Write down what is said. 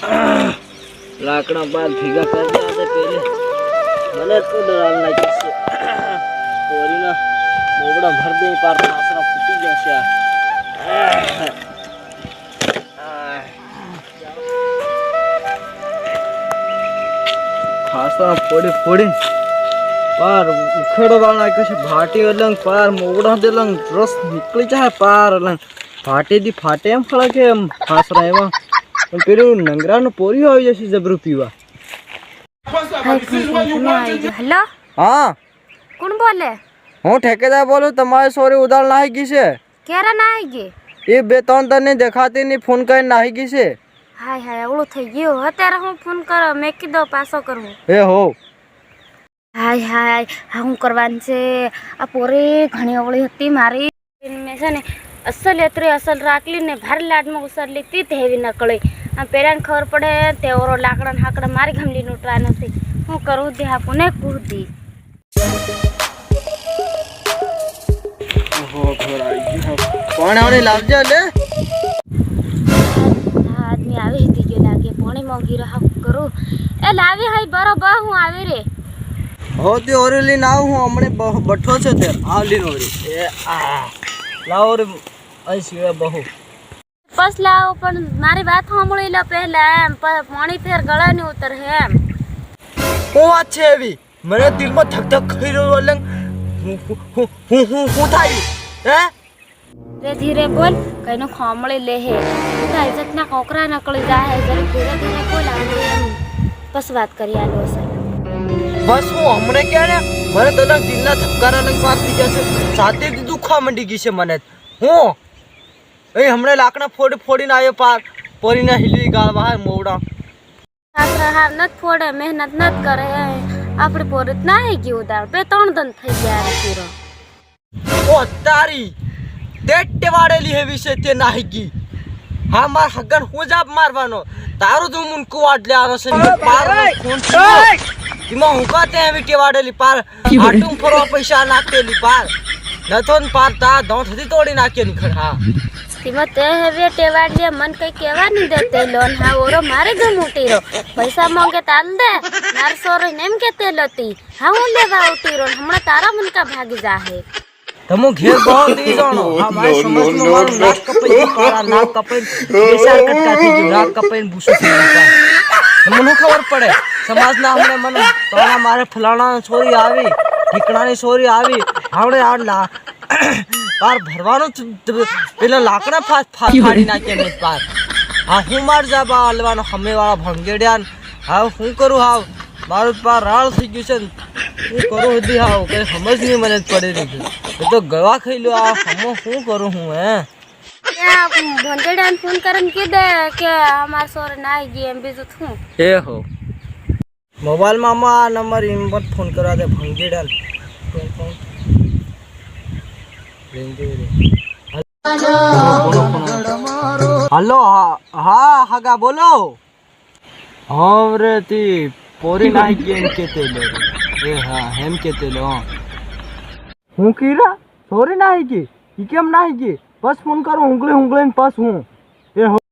લાકડા બાર ભેગા કરી દે પેલે મને તો ડરાવ લાગી છે પોરીના મોગડા ભર દે પાર આસરા ફૂટી જશે ખાસા ફોડી ફોડી પાર ઉખેડવા લાગ્યો છે ભાટી અલંગ પાર મોગડા દેલંગ રસ નીકળી જાય પાર અલંગ ફાટેથી ફાટે એમ ખરા કે એમ ખાસરા એમાં પણ પેલું નંગરાનું પોરિયું આવી જશે જબરું પીવા. હેલો હા. કોણ બોલે? હું ઠેકેદાર બોલું તમારી સોરી ઉધાર નાહી ગઈ છે. ક્યારે ના આવી ગઈ? એ બે ત્રણ તને દેખાતી ની ફોન કરીને નાહી ગઈ છે. હાય હાય ઓળો થઈ ગયું. અત્યારે હું ફોન કરો મેં કીધો પાછો કરું. એ હો. હાય હાય હા હું કરવાની છે? આ પોરે ઘણી અવળી હતી મારી. મેં છે ને અસલ એતરી અસલ રાખલી ને ભારે લાડમાં ઉસરલી તી તે હેવી નકળી. આ ખબર પડે તે ઓરો લાકડા હાકડા મારી ગમલી ટ્રાય નથી હું કરું દે હા કોને કૂદી આવને લાવજે લે. આ આદમી આવી હતી ગયો લાગે પોણી મોંઘી રહા કરું. એ લાવી હાઈ બરોબર હું આવી રે. હો તે ઓરી લઈને આવ હું હમણે બઠો છે તે લીન ઓરી. એ આ. લાવ રે અહીં સિવાય બહુ. બસ લાવો પણ મારી વાત સાંભળી લો પહેલા એમ પાણી ફેર ગળા ની ઉતર હે એમ. હું વાત છે એવી? મને દિલમાં ધક ધક થઈ રહ્યો અલંગ હું હું હું હું હું થાય? હે? ધીરે ધીરે બોલ કઈનો ખોમળી લે હે. તારા ઇજ્જતના કોકરા નકળી જાય જરા ધીરે ધીરે બોલ બસ વાત કરી આલો સર. બસ હું હમણે કે ને? મને તો દિલના ધબકારા લંગ વાત થઈ ગયા છે. સાથે જ દુખવા મંડી ગઈ છે મને. હું? એ હમણે લાકડા ફોડી ફોડીને આવ્યો પાર. પોરીને હિલી ગાળ બહાર મોવડા. છાત્રા હાર નત ફોડે મહેનત નત કરે આપણે પોરીત ના હે ગયું દાળ બે ત્રણ દન થઈ ગયા રે પૂરો ઓ તારી તે ટેવાડેલી હે વિશે તે નાહી ગઈ. હા માર હગન હું જાપ મારવાનો? તારું તું કુવાડ લે આરો છે. પાર પાર છે. એમાં હું કાતે એવી ટેવાડેલી પાર? આટું ફરવા પૈસા નાખેલી પાર. નથો ને પાર તા ધોંત હતી તોડી નાખ્યો ની હા. તેમાં તે હવે ટેવાડ લે મન કઈ કહેવા નહીં દેતે લોન. હા ઓરો મારે ગમ ઉટી રહ્યો. પૈસા માંગે તાલ દે. માર સોરો નેમ કે તે લતી. હા હું લેવા ઉટી રહ્યો હમણાં તારા મન કા ભાગી જાહે. તમો ઘેર બહુ દી જાણો. હા મારી સમજ નો મારું નાક કપાઈ પારા નાક કપાઈ બેસાર કટકા થી ગયું. નાક કપાઈને ભૂસું ગયું ખબર પડે? સમાજના હમણે મને તોણા મારે ફલાણા છોરી આવી ઠીકણાની છોરી આવી આવડે આ લા. પાર ભરવાનું જ પેલા લાકડા ફા ફા- ફાડી નાખે ને પાર હા હું માર જા બા હલવાનો હમે વાળા ભંગેડ્યા હા હું કરું હાવ? મારું પાર રાળ થઈ ગયું છે ને. હું કરું હતી હાવ? કઈ સમજ નહીં મને પડી રહી એ તો ગવા ખાઈ લો આ હમો શું કરું હું હે? ભંજેડાને ફોન કરીને કીધે કે અમાર સોરે ના આવી ગઈ એમ બીજું શું? એ હો. મોબાઈલમાં આમાં આ નંબર ઇમ્પોર્ટ ફોન કરવા દે ભંગેડાલ હલો હા હા બોલો. હા રે તી પોરી નાઈ ગઈ એમ કેતે લે એ હા એમ કેતે લે હા. કીરા? સોરી નાઈ ગઈ ઈ કેમ નાઈ ગઈ બસ ફોન કરો હુંગલે હુંગલે ને બસ હું. એ